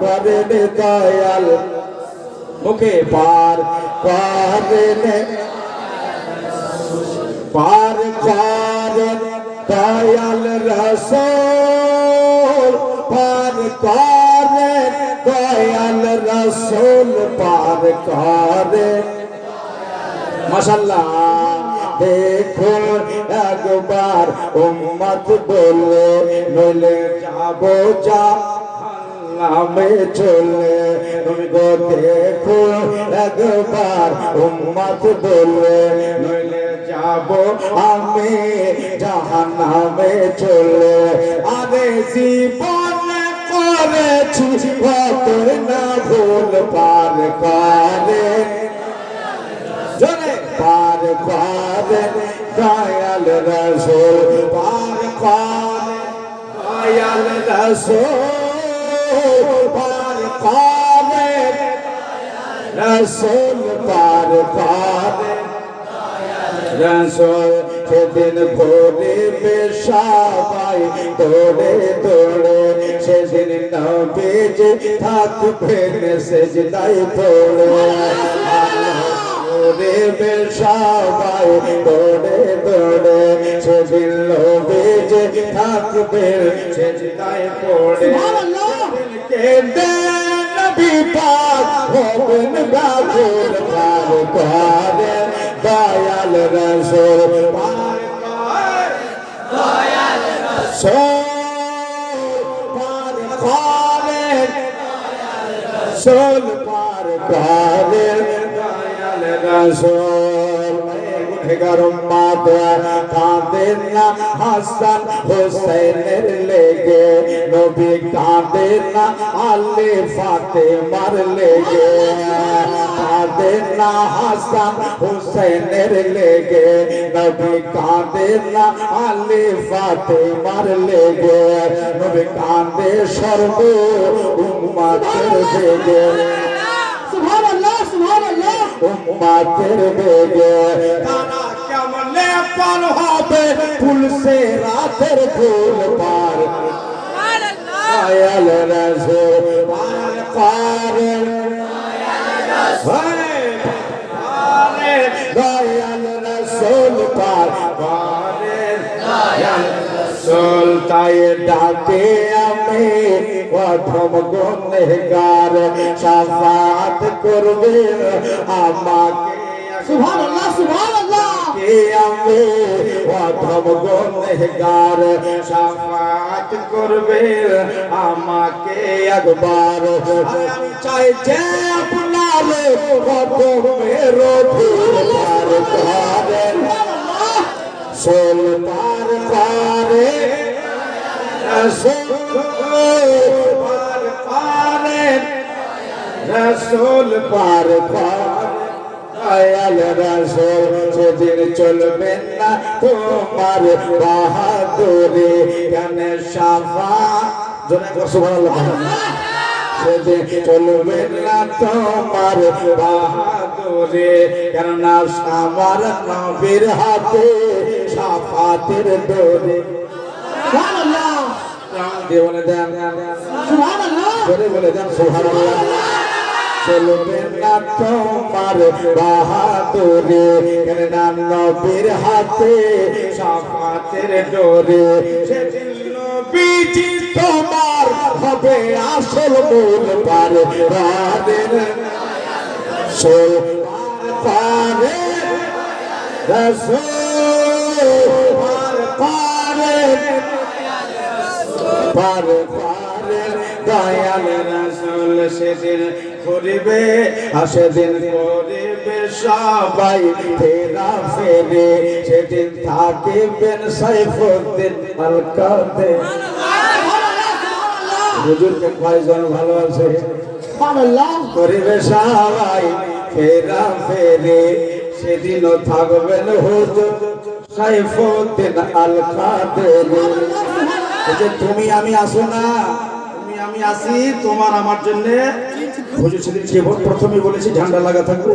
করেন দয়াল। মুখে পার করেন পার করেন দয়াল রসোল। পার করেন দয়াল রসোল, পার করেন। মাশাল্লাহ দেখুন, একবার উম্মত বলে নইলে যাব যা নামে চলে। গো, দেখো, একবার উম্মত বলে, নইলে যাব আমি জাহান নামে চলে। আরে জীবন করেছি কত না ভুল পার করে। পার করেন দয়াল রসুল, পার করেন দয়াল রসুল রসুল পার করেন রসুল সেদিন ভোরে বেশাবাই দৌড়ে দৌড়ে সেদিন নবীজ থাকবেন সেজদাই পড়ে দৌড়ে বেশাবাই দৌড়ে দৌড়ে সেদিন নবীজ থাকবেন সেজদাই পড়ে কেঁদে পাক হবেন গাফুর পার করেন দয়াল রসুল। পার করেন দয়াল রসুল পার করেন রসুল পার করেন দয়াল রসুল। গরম কাঁদেন না হাসান হোসেনের লেগে। নবী কাঁদেন না আলে ফাতে মার লেগে। কাঁদেন না হাসান হোসেনের লেগে। নবী কাঁদেন না আলে ফাতে মার লেগে। নবী কাঁদে সর্ব উম্মাতের বেগে। সুবহানাল্লাহ সুবহানাল্লাহ। উম্মাতের বেগে। কেমনে পার হবে ফুল সে রাতের ফুল পার। দয়াল রসুল পার দয়াল রসুল পার দয়াল রসুল তাই ডাকে আমি, প্রথম গুণগার, সাফাত করবেন আমাকে। সুবহানাল্লাহ সুবহানাল্লাহ। কে আমি প্রথম গুণগার সাফাত করবে আমাকে একবার? আমি চাই যে আপনার কদমের ফুল পার করেন সোল পার পার রসুল পার করেন দয়াল রসুল সেদিন চলবেন না তোমার বাহাদুরি কেন সাফা? জনে সুবহানাল্লাহ সেদিন চলবেন না তোমার বাহাদুরি কেননা আমার নবীর হাতে সাফাতের ডোরে সুবহানাল্লাহ। বলে দেন। সুবহানাল্লাহ। বলে দেন সুবহানাল্লাহ। চলবে না তোমার বাহাদুরে। কেননা নবীর হাতে সাফাতের ডোরে সেদিন নবীজি তোমার হবে আসল মূল পার। পারের সোল পারে রসুল, পার পারে পারে দয়াল রসুল সেদিন করিবে আর সেদিন করিবে সবাই ফেরা ফেরে। সেদিন থাকিবেন সাইফুদ্দিন আলকাতে হুজুরকে কয়জন ভালো আছে? করিবে সবাই ফেরা ফেরে। সেদিনও থাকবেন হুজুর সাইফুদ্দিন এই যে তুমি আমি আসো না। আমি আসি তোমার আমার জন্য। হুজুর সেদিন কে বল- প্রথমে বলেছি, ঝান্ডা লাগা থাকবে।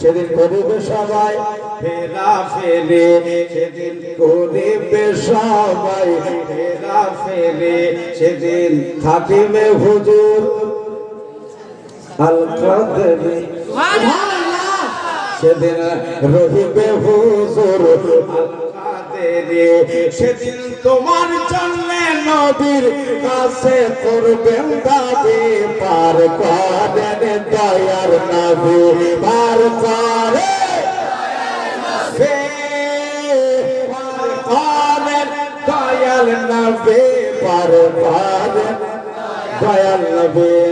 সেদিন করিবে সবাই, ফেরা ফেরে। সেদিন করিবে সবাই, ফেরা ফেরে। সেদিন থাকিবে হুজুর সেদিন রহিবে হুজুর আল কাদেরি সেদিন তোমার নবীর কাছে করবেন দাবি, পার করেন দয়ার নবী, পার করে করেন দয়াল নবী, পার করেন দয়াল নবী।